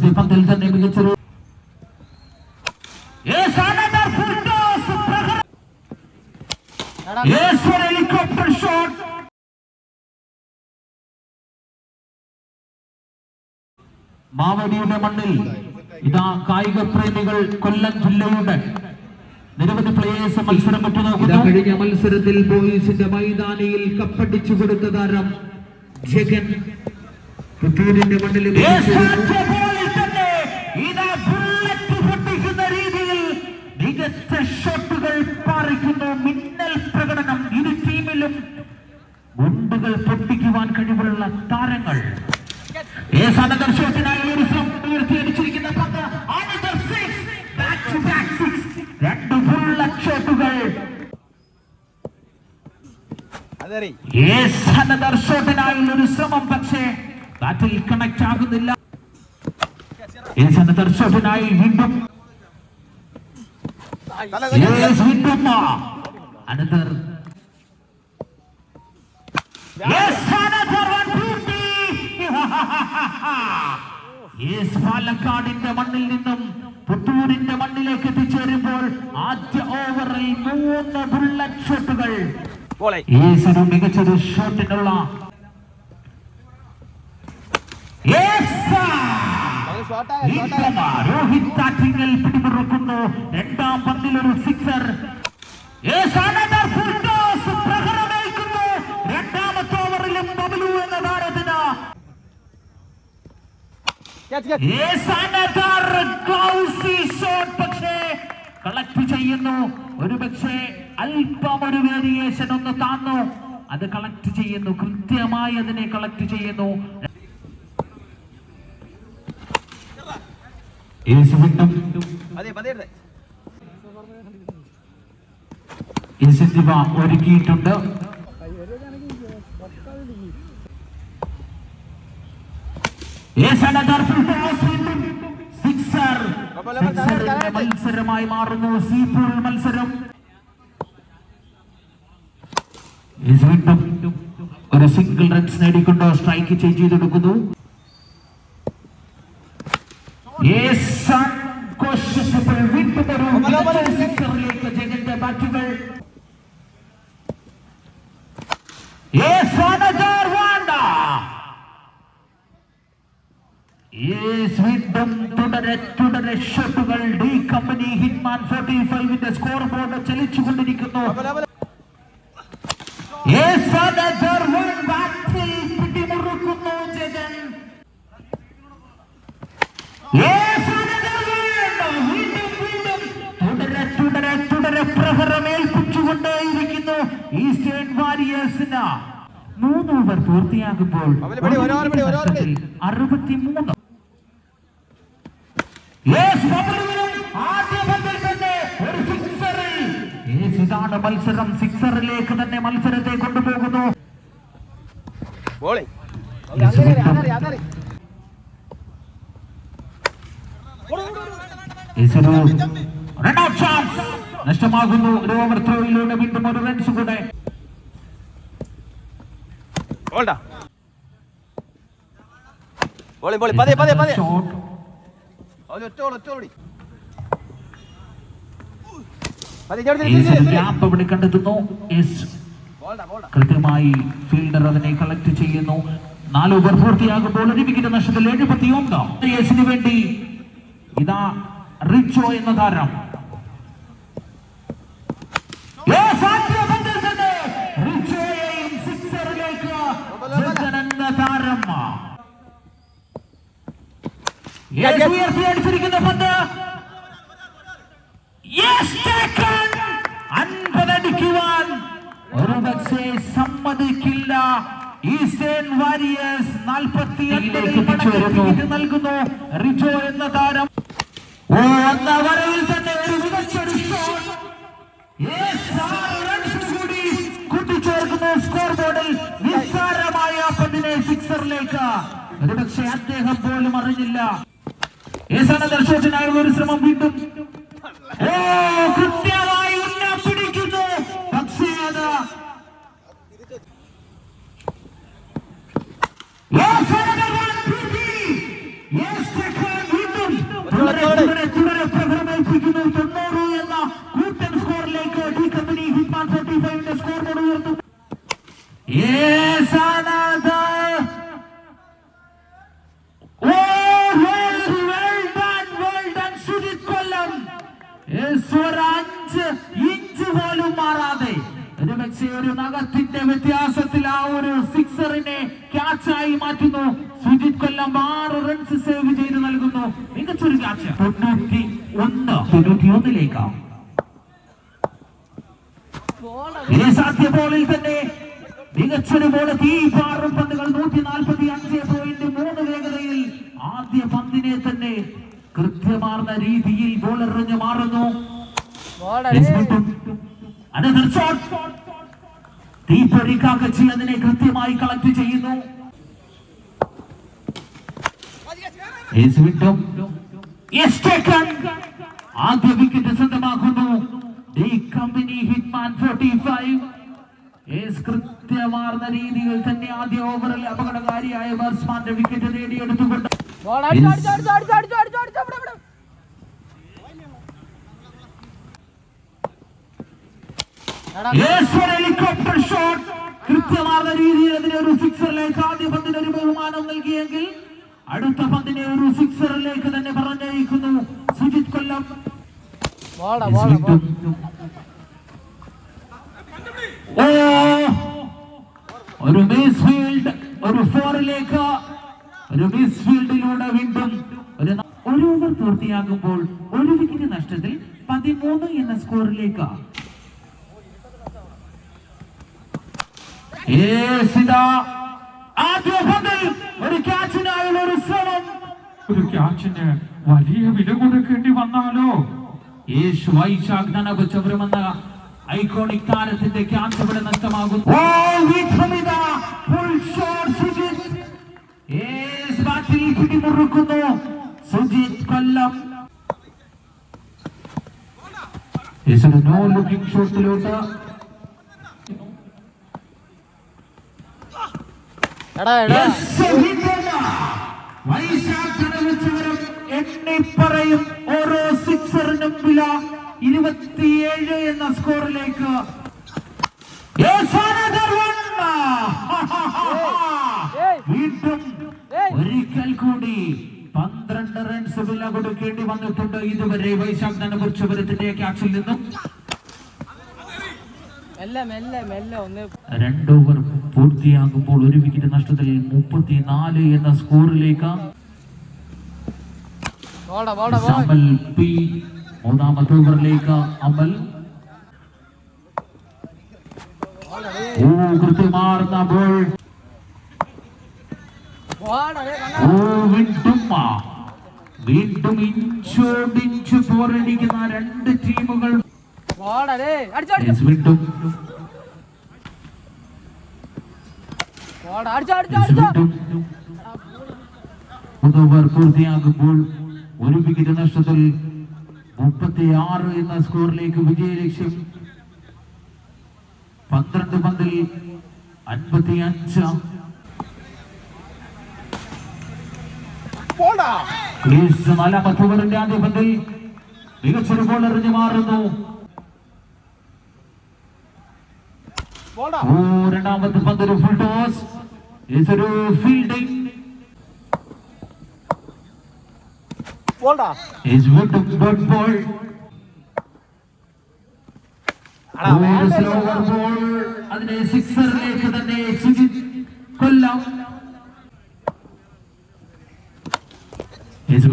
ദീപത്തിൽ തന്നെ മികച്ചൊരു helicopter shot മാവടിയുടെ മണ്ണിൽ ഇതാ കായിക പ്രേമികൾ കൊല്ലം ജില്ലയുടെ നിരവധി പ്ലേയേഴ്സ് മത്സരം ഇതാ ഉറ്റുനോക്കുന്നു കഴിഞ്ഞ മത്സരത്തിൽ ബോയ്സിന്റെ മൈതാനിയിൽ കപ്പടിച്ചു കൊടുത്ത താരം ജഗൻ പുത്തൂരിന്റെ മണ്ണിൽ മികച്ച ഷോട്ടുകൾ പാറിക്കുന്നു. മിന്നൽ പ്രകടനം ഇരു ടീമിലും ഗുണ്ടുകൾ പൊട്ടിക്കുവാൻ കഴിവുള്ള താരങ്ങൾ. ഒരു ശ്രമം പക്ഷേ ബാറ്റിൽ കണക്ട് ആകുന്നില്ല. വീണ്ടും. വീണ്ടും പാലക്കാടിന്റെ മണ്ണിൽ നിന്നും പുത്തൂരിന്റെ മണ്ണിലേക്ക് എത്തിച്ചേരുമ്പോൾ ആദ്യ ഓവറിൽ മൂന്ന് ബുള്ളറ്റ് ഷോട്ടുകൾ ബോളെ മികച്ചൊരു ഷോട്ടിനുള്ള രോഹിത് ആറ്റിങ്ങൽ പിടിമുറുക്കുന്നു. രണ്ടാം പന്തിൽ ഒരു സിക്സർ രണ്ടാമത്തെ ഓവറിലും ബബ്ലു എന്ന താരത്തിന് shot. പക്ഷേ കളക്ട് ചെയ്യുന്നു. ഒരു പക്ഷേ അല്പം ഒരു വേരിയേഷൻ ഒന്ന് താന്നു. അത് കളക്ട് ചെയ്യുന്നു. കൃത്യമായി അതിനെ കളക്ട് ചെയ്യുന്നു. ഒരുക്കിയിട്ടുണ്ട്. മത്സരമായി മാറുന്നു. സീപൂൾ മത്സരം. വീണ്ടും ഒരു സിംഗിൾ റൺസ് നേടിക്കൊണ്ട് സ്ട്രൈക്ക് ചേഞ്ച് ചെയ്തെടുക്കുന്നു ജഗന്റെ ബാറ്റുകൾ. വീണ്ടും തുടരെ തുടരെ ഷോട്ടുകൾ ഡി കമ്പനി ഹിറ്റ്മാൻ ഫോർട്ടി ഫൈവിന്റെ സ്കോർ ബോർഡ് ചലിച്ചുകൊണ്ടിരിക്കുന്നു പിടിമുറുക്കുന്നു ജഗൻ. വീണ്ടും വീണ്ടും തുടരെ തുടരെ തുടരെ പ്രഹരമേൽപ്പിച്ചുകൊണ്ടേയിരിക്കുന്നു ഈസ്റ്റേൺ വാരിയേഴ്സിന് മൂന്ന് ഓവർ പൂർത്തിയാകുമ്പോൾ. അറുപത്തിമൂന്ന് Yes, മത്സരം സിക്സറിലേക്ക് തന്നെ മത്സരത്തെ കൊണ്ടുപോകുന്നു. നഷ്ടമാകുന്നു. ഒരു ഓവർ ത്രോയിലൂടെ വീണ്ടും ഒരു റൺസ് കൂടെ. ബോളി ബോളി പതേ പതേ പതേ ഒറ്റ ഒറ്റ ഓടി ഗ്യാപ്പ് കണ്ടെത്തുന്നു? കൃത്യമായി ഫീൽഡർ അതിനെ കളക്ട് ചെയ്യുന്നു. നാല് ഓവർ പൂർത്തിയാകുമ്പോൾ ഒരു വിക്കറ്റ് നഷ്ടത്തിൽ എഴുപത്തി ഒന്ന് എസിന് വേണ്ടി ഇതാ റിച്ചോ എന്ന താരം. ഉയർത്തി അടിച്ചിരിക്കുന്ന പന്തിൽ തന്നെ റിച്ചോയെയും സിക്സറിലേക്ക് ജഗൻ എന്ന താരം Yes, ഉയർത്തി അടിച്ചിരിക്കുന്ന പന്ത് Yes, taken. അൻപതടിക്കുവാൻ ഒരു പക്ഷേ സമ്മതിക്കില്ല. ഈസ്റ്റേൺ വാരിയേഴ്സ് നാൽപ്പത്തി നൽകുന്നു. റിജോ എന്ന താരം. ഓ വരവിൽ തന്നെ ഒരു മികച്ചൊരു ഷോട്ട്. കൂടി കൂട്ടിച്ചേർക്കുന്നു സ്കോർ ബോർഡിൽ നിസ്സാരമായ പന്തിനെ സിക്സറിലേക്ക്. ഒരുപക്ഷെ അദ്ദേഹം പോലും അറിഞ്ഞില്ല. ഏസാനന്ദർ ദർശനത്തിനായുള്ള ഒരു ശ്രമം വീണ്ടും ഓ കൃത്യമായി ഉന്നപ്പിടിക്കുന്നു പക്ഷേ അത് തുടരെ തുടരെ പ്രഭരമേൽപ്പിക്കുന്നു തൊണ്ണൂറ് മാറ്റുന്നു. സുജിത് കൊല്ലം ആറ് റൺസ് സേവ് ചെയ്ത് നൽകുന്നു. മികച്ചൊരു ക്യാച്ച് തൊണ്ണൂറ്റി ഒന്ന്. തൊണ്ണൂറ്റി ഒന്നിലേക്ക് സാധ്യ ബോളിൽ തന്നെ മികച്ചൊരു ബോൾ തീ പാറും പന്തുകൾ നൂറ്റി നാൽപ്പത്തി അഞ്ച് പോയിന്റ് മൂന്ന് വേഗതയിൽ ആദ്യ പന്തിനെ തന്നെ കൃത്യമാർന്ന രീതിയിൽ ബോൾ എറിഞ്ഞു മാറുന്നു. Another shot. തീപ്പൊരി കാക്കച്ചി അതിനെ കൃത്യമായി കളക്ട് ചെയ്യുന്നു. Yes, taken. ആദ്യ wicket സ്വന്തമാക്കുന്നു D company hitman forty five കൃത്യമാർന്ന രീതിയിൽ തന്നെ ആദ്യ ഓവറിൽ അപകടകാരിയായ ബാറ്റ്സ്മാന്റെ വിക്കറ്റ് നേടിയെടുത്തുകൊണ്ട് ഹെലികോപ്റ്റർ ഷോട്ട് കൃത്യമാർന്ന രീതിയിൽ അതിനൊരു സിക്സറിലേക്ക് ആദ്യ പന്തിന് ഒരു ബഹുമാനം നൽകിയെങ്കിൽ അടുത്ത പന്തിനെ ഒരു സിക്സറിലേക്ക് തന്നെ പറഞ്ഞയക്കുന്നു. സുജിത് കൊല്ലം. ഒരു മിസ് ഫീൽഡ് ഒരു ഫോറിലേക്ക് ഒരു മിസ് ഫീൽഡിലൂടെ വീണ്ടും ഒരു ഒരു ഓവർ പൂർത്തിയാകുമ്പോൾ ഒരു വിക്കറ്റ് നഷ്ടത്തിൽ പതിമൂന്ന് എന്ന സ്കോറിലേക്ക് ഇതാ ആദ്യ പന്തിൽ ഒരു ക്യാച്ചിനായുള്ള ഒരു ശ്രമം. ഒരു ക്യാച്ചിന് വലിയ വില കൊടുക്കേണ്ടി വന്നാലോ? യേശു വൈശാഖ് നനപുച്ചവരുമെന്ന ഐക്കോണിക് താരത്തിന്റെ ക്യാച്ച് ഇവിടെ ബാറ്റിൽ പിടിമുറുക്കുന്നു? സുജിത് കൊല്ലം. നോ ലുക്കിംഗ് ഷോട്ടിലോട്ട് എടാ എടാ യെസ് ഹിറ്റല്ല വൈശാഖ് നനപുച്ചവരും എണ്ണി പറയും ഓരോ സിക്സറിനും വില ഇരുപത്തിയേഴ് എന്ന സ്കോറിലേക്ക്. വീണ്ടും. ഒരിക്കൽ കൂടി പന്ത്രണ്ട് റൺസ് വില കൊടുക്കേണ്ടി വന്നിട്ടുണ്ട് ഇതുവരെ വൈശാഖ് നനപുരത്തിന്റെ ക്യാച്ചിൽ നിന്നും രണ്ട് ഓവർ പൂർത്തിയാകുമ്പോൾ ഒരു വിക്കറ്റ് നഷ്ടത്തിൽ മുപ്പത്തിനാല് എന്ന സ്കോറിലേക്ക് അമൽ പി മൂന്നാമത്തെ ഓവറിലേക്ക് അമൽ. ഓ കൃത്യമാർന്ന ബോൾ ഓ. വീണ്ടും ഇഞ്ചോടിഞ്ച് പോരടിക്കുന്ന രണ്ട് ടീമുകൾ ഓവർ പൂർത്തിയാകുമ്പോൾ ഒരു വിക്കറ്റ് നഷ്ടത്തിൽ മുപ്പത്തി ആറ് എന്ന സ്കോറിലേക്ക് വിജയ ലക്ഷ്യം. പന്ത്രണ്ട് പന്തിൽ അൻപത്തി അഞ്ച് നാലാമത്തെ ഓവറിന്റെ ആദ്യ പന്തിൽ മികച്ചൊരു ബോൾ എറിഞ്ഞു മാറുന്നു പോടാ ഓ രണ്ടാമത്തെ പന്ത് ഒരു ഫുൾ ടോസ് ഒരു ഫീൽഡിംഗ് അതിനെ സിക്സറിലേക്ക് തന്നെ സുജിത് കൊല്ലം. Is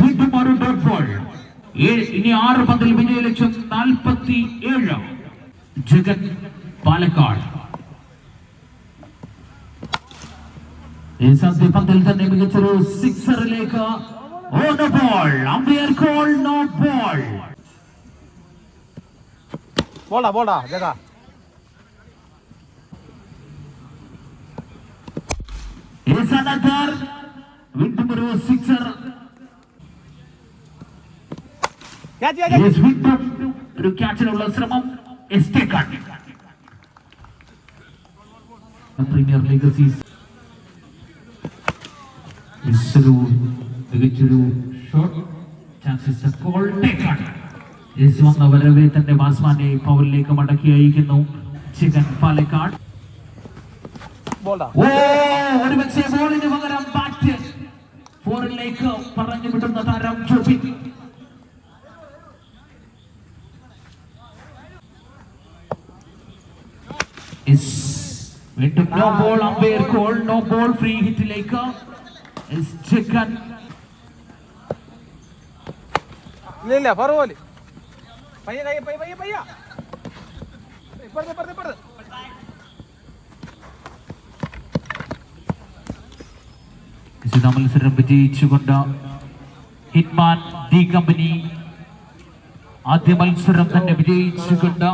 വീണ്ടും ഒരു ഡോട്ട് ബോൾ ഇനി ആറ് പന്തിൽ വിജയ ലക്ഷ്യം നാൽപ്പത്തി ഏഴ് ജഗൻ പാലക്കാട് ഈ സദ്യ പന്തിൽ തന്നെ മികച്ചൊരു സിക്സറിലേക്ക് ഓ no ball umpire call no ball പോടാ പോടാ ജഗ Is another വീണ്ടും ഒരു സിക്സർ ഒരു ക്യാച്ചിനുള്ള ശ്രമം എസ്റ്റേക്കാൻ പ്രീമിയർ ലീഗ് സീസൺ ഒരു മികച്ചൊരു ഷോട്ട് ചാൻസസ് യെസ് വന്ന വരവേ തന്റെ ബാസ്മാനെ പവറിലേക്ക് മടക്കി അയക്കുന്നു. ചികൻ പാലക്കാട്. ഓ ഒരു പക്ഷേ ബോളിന് പകരം ബാറ്റ് ഫോറിലേക്ക് പറഞ്ഞു വിടുന്ന താരം ജോബിൻ വീണ്ടും no ball umpire call no ball free ഹിറ്റിലേക്ക് chicken ഇല്ല പയ്യ പയ്യ പയ്യ പയ്യ ഇപ്പുറത്ത് ഇപ്പുറത്ത് ഇപ്പുറത്ത്. വിശുദ്ധ മത്സരം വിജയിച്ചുകൊണ്ട് ഹിറ്റ്മാൻ ഡി കമ്പനി ആദ്യ മത്സരം തന്നെ വിജയിച്ചുകൊണ്ട്